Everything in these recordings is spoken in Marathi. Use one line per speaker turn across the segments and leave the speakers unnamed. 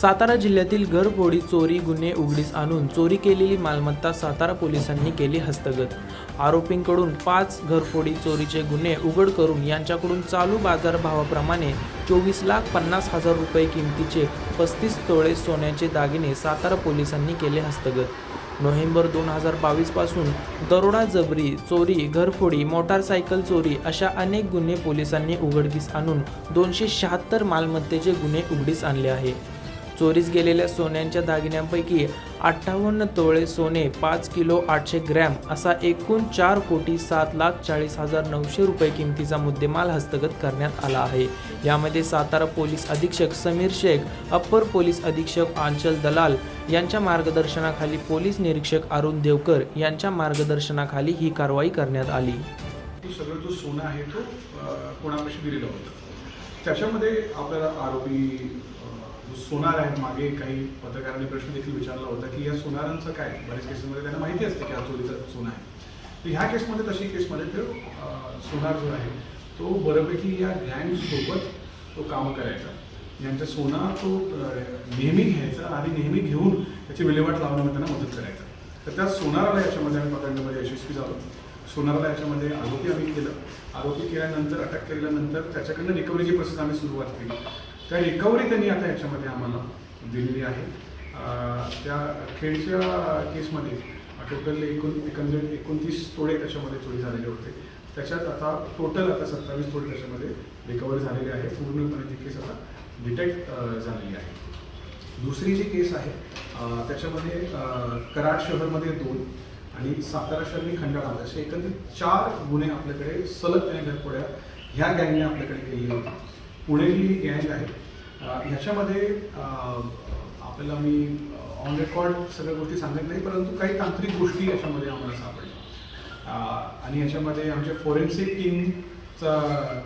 सातारा जिल्ह्यातील घरफोडी चोरी गुन्हे उघडीस आणून चोरी केलेली मालमत्ता सातारा पोलिसांनी केली हस्तगत. आरोपींकडून पाच घरफोडी चोरीचे गुन्हे उघड करून यांच्याकडून चालू बाजारभावाप्रमाणे चोवीस लाख पन्नास हजार रुपये किमतीचे पस्तीस तोळे सोन्याचे दागिने सातारा पोलिसांनी केले हस्तगत. नोव्हेंबर दोन हजार बावीसपासून दरोडा जबरी चोरी घरफोडी मोटारसायकल चोरी अशा अनेक गुन्हे पोलिसांनी उघडकीस आणून दोनशे शहात्तर मालमत्तेचे गुन्हे उघडीस आणले आहे. चोरीस गेलेल्या सोन्यांच्या दागिन्यांपैकी अठ्ठावन्न तोळे सोने पाच किलो आठशे ग्रॅम असा एकूण चार कोटी सात लाख चाळीस हजार नऊशे रुपये किमतीचा मुद्देमाल हस्तगत करण्यात आला आहे. यामध्ये सातारा पोलीस अधीक्षक समीर शेख अप्पर पोलीस अधीक्षक आंचल दलाल यांच्या मार्गदर्शनाखाली पोलीस निरीक्षक अरुण देवकर यांच्या मार्गदर्शनाखाली ही कारवाई करण्यात आली.
सगळं जो सोनं आहे तो कोणापाशी दिलेला होता? त्याच्यामध्ये आपल्याला आरोपी सोनार आहेत मागे काही पत्रकारांनी प्रश्न देखील विचारला होता की या सोनारांचं काय? बऱ्याच केसमध्ये त्यांना माहिती असते की हा चोरीचा सोनं आहे. तर ह्या केसमध्ये तशी केसमध्ये तो सोनार जो आहे तो बऱ्यापैकी या गँगसोबत तो कामं करायचा. यांचा सोना तो नेहमी घ्यायचा आणि नेहमी घेऊन त्याची विल्हेवाट लावण्यामध्ये त्यांना मदत करायचा. तर त्या सोनाराला याच्यामध्ये आम्ही पकडण्यामध्ये यशस्वी झालो. सोनाराला याच्यामध्ये आरोपी आम्ही केलं. आरोपी केल्यानंतर अटक केल्यानंतर त्याच्याकडनं रिकव्हरीची प्रोसेस आम्ही सुरुवात केली. त्या रिकव्हरी त्यांनी आता याच्यामध्ये आम्हाला दिलेली आहे. त्या खेळच्या केसमध्ये टोटल एकूण एकंदरीत एकोणतीस तोडे त्याच्यामध्ये चोरी झालेले होते. त्याच्यात आता टोटल आता सत्तावीस तोडे त्याच्यामध्ये रिकवर झालेले आहे. पूर्णपणे ती केस आता डिटेक्ट झालेली आहे. दुसरी जी केस आहे त्याच्यामध्ये कराड शहरमध्ये दोन आणि सातारा शहर आणि खंडाळामध्ये असे एकंदरीत चार गुन्हे आपल्याकडे सलग त्याने घरपोड्या ह्या गँगने आपल्याकडे केलेले होते. पुणेरी गँग आहे. ह्याच्यामध्ये आपल्याला मी ऑन रेकॉर्ड सगळ्या गोष्टी सांगत नाही परंतु काही तांत्रिक गोष्टी याच्यामध्ये आम्हाला सापडल्या. आणि याच्यामध्ये आमच्या फोरेन्सिक टीमचा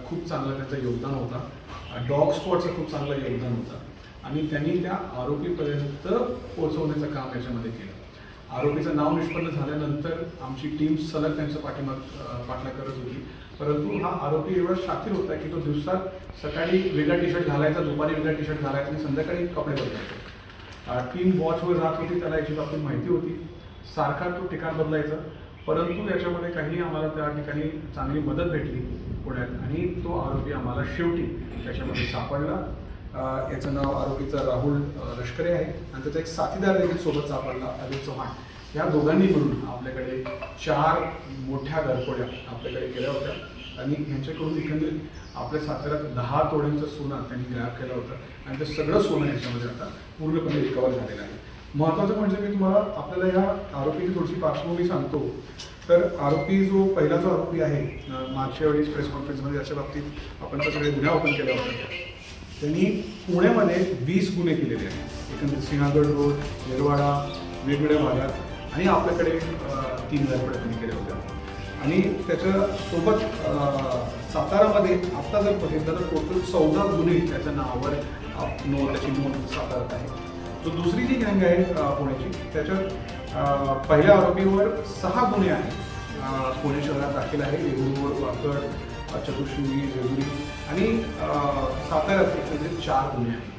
खूप चांगला त्याचं योगदान होता. डॉग स्पॉटचं खूप चांगलं योगदान होतं. आणि त्यांनी त्या आरोपीपर्यंत पोहोचवण्याचं काम याच्यामध्ये केलं. आरोपीचं नाव निष्पन्न झाल्यानंतर आमची टीम सलग त्यांचं पाठिंबा पाठला करत होती. परंतु हा आरोपी एवढा शातीर होता की तो दिवसात सकाळी वेगळा टी शर्ट घालायचा दुपारी वेगळा टी शर्ट घालायचा आणि संध्याकाळी कपडे बदलायचा. टीम वॉचवर राहत होती त्याला याची बाबतीत माहिती होती. सारखा तो ठिकाण बदलायचा. परंतु याच्यामध्ये काही आम्हाला त्या ठिकाणी चांगली मदत भेटली पुण्यात आणि तो आरोपी आम्हाला शेवटी त्याच्यामध्ये सापडला. याचं नाव आरोपीचं राहुल लष्करे आहे. आणि त्याचा एक साथीदार देखील सोबत सापडला अजित चव्हाण. या दोघांनी मिळून आपल्याकडे चार मोठ्या घरफोड्या आपल्याकडे केल्या होत्या. आणि ह्यांच्याकडून एकंदरीत आपल्या साताऱ्यात दहा तोड्यांचं सोनं त्यांनी ग्रॅब केलं होतं. आणि ते सगळं सोनं ह्याच्यामध्ये आता पूर्णपणे रिकवर झालेलं आहे. महत्त्वाचं म्हणजे मी तुम्हाला आपल्याला या आरोपीची थोडीशी पार्श्वभूमी सांगतो. तर आरोपी जो पहिला जो आरोपी आहे मागच्या वेळेस प्रेस कॉन्फरन्समध्ये याच्या बाबतीत आपण त्या सगळे गुन्हा ओपन केल्या होत्या त्यांनी पुण्यामध्ये वीस गुन्हे केलेले आहेत. एकंदरीत सिंहगड रोड येरवाडा वेगवेगळ्या भागात. आणि आपल्याकडे तीन घरपड्या त्यांनी केल्या होत्या. आणि त्याच्यासोबत सातारामध्ये आत्ता जर बघितलं तर टोटल चौदा गुन्हे त्याच्या नावावर नोंद त्याची नोंद सातारात आहे. तो दुसरी जी गँग आहे पुण्याची त्याच्यात पहिल्या आरोपीवर सहा गुन्हे आहेत. पुणे शहरात दाखल आहे वेगूर वाकड चतुर्शृंगी जेजुरी आणि अं, साताऱ्यात एकंदरीत चार गुन्हे आहेत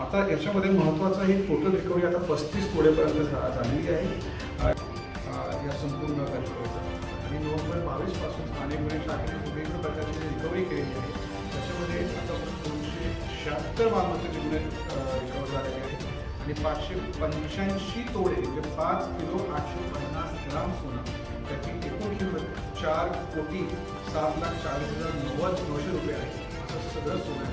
आता याच्यामध्ये महत्त्वाचं हे टोटल रिकव्हरी आता पस्तीस तोडेपर्यंत झालेली आहे. या संपूर्ण कार्यक्रमाचं आणि नोव्हेंबर बावीसपासून स्थानिक गुन्हे शाखेने प्रकारची रिकव्हरी केलेली आहे. त्याच्यामध्ये आता दोनशे शहात्तर मालमत्तेचे गुन्हे रिकव्हर झालेले आहेत. आणि पाचशे पंच्याऐंशी तोडे म्हणजे पाच किलो चार कोटी सात लाख चाळीस हजार नव्वद नऊशे रुपये आहे. असं सगळं सोनं